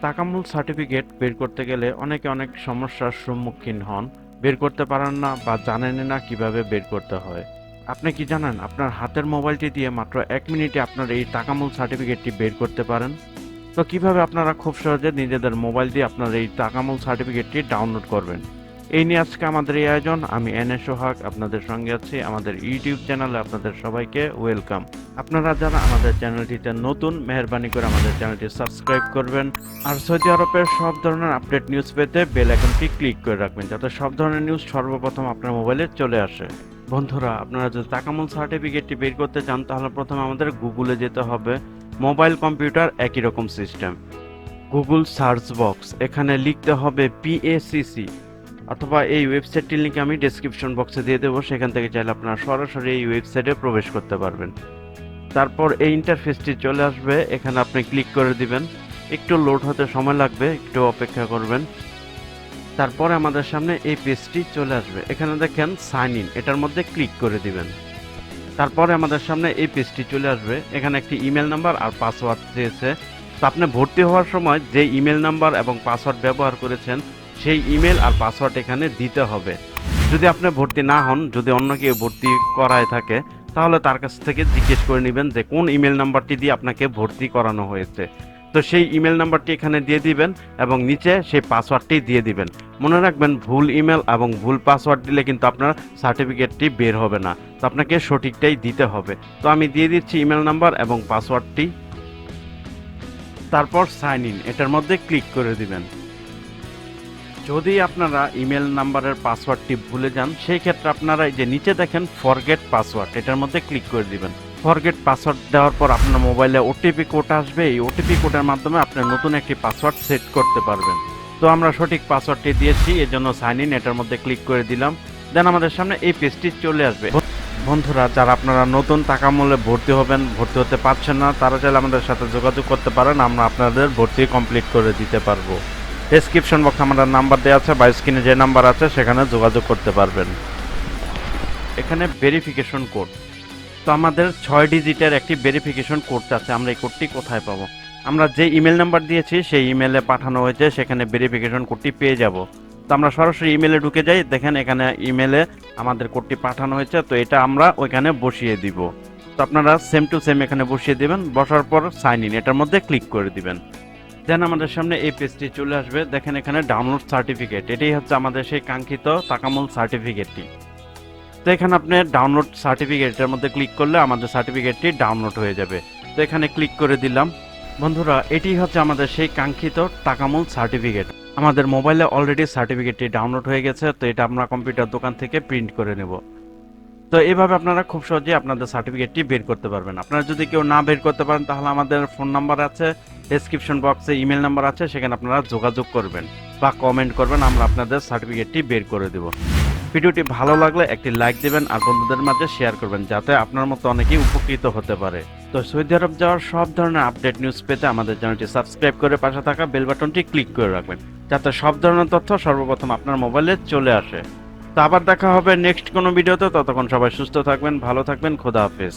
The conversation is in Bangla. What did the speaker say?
তাকামূল সার্টিফিকেট বের করতে গেলে অনেকে অনেক সমস্যার সম্মুখীন হন। বের করতে পারেন না বা জানেন না কীভাবে বের করতে হয়। আপনি কি জানেন, আপনার হাতের মোবাইলটি দিয়ে মাত্র এক মিনিটে আপনার এই তাকামুল সার্টিফিকেটটি বের করতে পারেন? তো কীভাবে আপনারা খুব সহজে নিজেদের মোবাইল দিয়ে আপনার এই তাকামুল সার্টিফিকেটটি ডাউনলোড করবেন? এই নিয়ে আজকে আমাদের এই আয়োজন। আমি এন এস সোহাগ, আপনাদের সঙ্গে আছি। আমাদের ইউটিউব চ্যানেলে আপনাদের সবাইকে ওয়েলকাম। আপনারা যারা আমাদের চ্যানেলটিতে নতুন, মেহরবানি করে আমাদের চ্যানেলটি সাবস্ক্রাইব করবেন। আর সৌদি আরবের সব ধরনের আপডেট নিউজ পেতে বেল আইকনটি ক্লিক করে রাখবেন, যাতে সব ধরনের নিউজ সর্বপ্রথম আপনার মোবাইলে চলে আসে। বন্ধুরা, আপনারা যদি তাকামুল সার্টিফিকেটটি বের করতে চান, তাহলে প্রথমে আমাদের গুগলে যেতে হবে। মোবাইল কম্পিউটার একই রকম সিস্টেম। গুগল সার্চ বক্স, এখানে লিখতে হবে পিএসিসি অথবা এই ওয়েবসাইটটির লিঙ্ক আমি ডেসক্রিপশন বক্সে দিয়ে দেবো, সেখান থেকে চাইলে আপনারা সরাসরি এই ওয়েবসাইটে প্রবেশ করতে পারবেন। তারপর এই ইন্টারফেসটি চলে আসবে, এখানে আপনি ক্লিক করে দিবেন। একটু লোড হতে সময় লাগবে, একটু অপেক্ষা করবেন। তারপরে আমাদের সামনে এই পেজটি চলে আসবে। এখানে দেখেন সাইন ইন এটার মধ্যে ক্লিক করে দিবেন। তারপরে আমাদের সামনে এই পেজটি চলে আসবে। এখানে একটি ইমেল নাম্বার আর পাসওয়ার্ড চেয়েছে তো আপনি ভর্তি হওয়ার সময় যে ইমেল নাম্বার এবং পাসওয়ার্ড ব্যবহার করেছেন সেই ইমেল আর পাসওয়ার্ড এখানে দিতে হবে। যদি আপনি ভর্তি না হন, যদি অন্য কেউ ভর্তি করায় থাকে, তাহলে তার কাছ থেকে জিজ্ঞেস করে নেবেন যে কোন ইমেল নাম্বারটি দিয়ে আপনাকে ভর্তি করানো হয়েছে। তো সেই ইমেল নাম্বারটি এখানে দিয়ে দিবেন এবং নিচে সেই পাসওয়ার্ডটি দিয়ে দিবেন। মনে রাখবেন, ভুল ইমেল এবং ভুল পাসওয়ার্ড দিলে কিন্তু আপনার সার্টিফিকেটটি বের হবে না। তো আপনাকে সঠিকটাই দিতে হবে। তো আমি দিয়ে দিচ্ছি ইমেল নাম্বার এবং পাসওয়ার্ডটি। তারপর সাইন ইন। এটার মধ্যে ক্লিক করে দিবেন। যদি আপনারা ইমেল নাম্বারের পাসওয়ার্ডটি ভুলে যান সেই ক্ষেত্রে আপনারা এই যে নিচে দেখেন ফরগেট পাসওয়ার্ড এটার মধ্যে ক্লিক করে দিবেন। ফরগেট পাসওয়ার্ড দেওয়ার পর আপনার মোবাইলে ওটিপি কোড আসবে, এই ওটিপি কোডের মাধ্যমে আপনি নতুন একটি পাসওয়ার্ড সেট করতে পারবেন। তো আমরা সঠিক পাসওয়ার্ডটি দিয়েছি এর জন্য সাইন ইন এটার মধ্যে ক্লিক করে দিলাম। দেন আমাদের সামনে এই পেজটি চলে আসবে। বন্ধুরা, যারা আপনারা নতুন টাকা মূল্যে ভর্তি হবেন, ভর্তি হতে পারছেন না, তারা চাইলে আমাদের সাথে যোগাযোগ করতে পারেন, আমরা আপনাদের ভর্তি কমপ্লিট করে দিতে পারব। ডেসক্রিপশন বক্সে আমাদের নাম্বার দেওয়া আছে বা স্ক্রিনে যে নাম্বার আছে, সেখানে যোগাযোগ করতে পারবেন। এখানে ভেরিফিকেশন কোড তো আমাদের ছয় ডিজিটের একটি ভেরিফিকেশন কোড আছে, আমরা এই কোডটি কোথায় পাবো? আমরা যে ইমেল নাম্বার দিয়েছি, সেই ইমেলে পাঠানো হয়েছে, সেখানে ভেরিফিকেশন কোডটি পেয়ে যাব। তো আমরা সরাসরি ইমেলে ঢুকে যাই, দেখেন এখানে ইমেলে আমাদের কোডটি পাঠানো হয়েছে, তো এটা আমরা ওইখানে বসিয়ে দিব। তো আপনারা সেম টু সেম এখানে বসিয়ে দিবেন, বসার পর সাইন ইন এটার মধ্যে ক্লিক করে দিবেন। দেন আমাদের সামনে এই পেজটি চলে আসবে। দেখেন এখানে ডাউনলোড সার্টিফিকেট এটাই হচ্ছে আমাদের সেই কাঙ্ক্ষিত তাকামূল সার্টিফিকেটটি তো এখানে আপনি ডাউনলোড সার্টিফিকেটের মধ্যে ক্লিক করলে আমাদের সার্টিফিকেটটি ডাউনলোড হয়ে যাবে। তো এখানে ক্লিক করে দিলাম। বন্ধুরা, এটি হচ্ছে আমাদের সেই কাঙ্ক্ষিত টাকামূল সার্টিফিকেট আমাদের মোবাইলে অলরেডি সার্টিফিকেটটি ডাউনলোড হয়ে গেছে, তো এটা আমরা কম্পিউটার দোকান থেকে প্রিন্ট করে নেব। তো এভাবে আপনারা খুব সহজেই আপনাদের সার্টিফিকেটটি বের করতে পারবেন। আপনারা যদি কেউ না বের করতে পারেন, তাহলে আমাদের ফোন নাম্বার আছে ডেসক্রিপশন বক্সে ইমেল নাম্বার আছে, সেখানে আপনারা যোগাযোগ করবেন বা কমেন্ট করবেন, আমরা আপনাদের সার্টিফিকেটটি বের করে দেব। ভিডিওটি ভালো লাগলে একটি লাইক দেবেন আর বন্ধুদের মাঝে শেয়ার করবেন, যাতে আপনার মতো অনেকেই উপকৃত হতে পারে। তো সৌদি আরব যাওয়ার সব ধরনের আপডেট নিউজ পেতে আমাদের চ্যানেলটি সাবস্ক্রাইব করে পাশে থাকা বেল বাটনটি ক্লিক করে রাখবেন, যাতে সব ধরনের তথ্য সর্বপ্রথম আপনার মোবাইলে চলে আসে। তো আবার দেখা হবে নেক্সট কোনো ভিডিওতে। ততক্ষণ সবাই সুস্থ থাকবেন, ভালো থাকবেন, খোদা হাফেজ।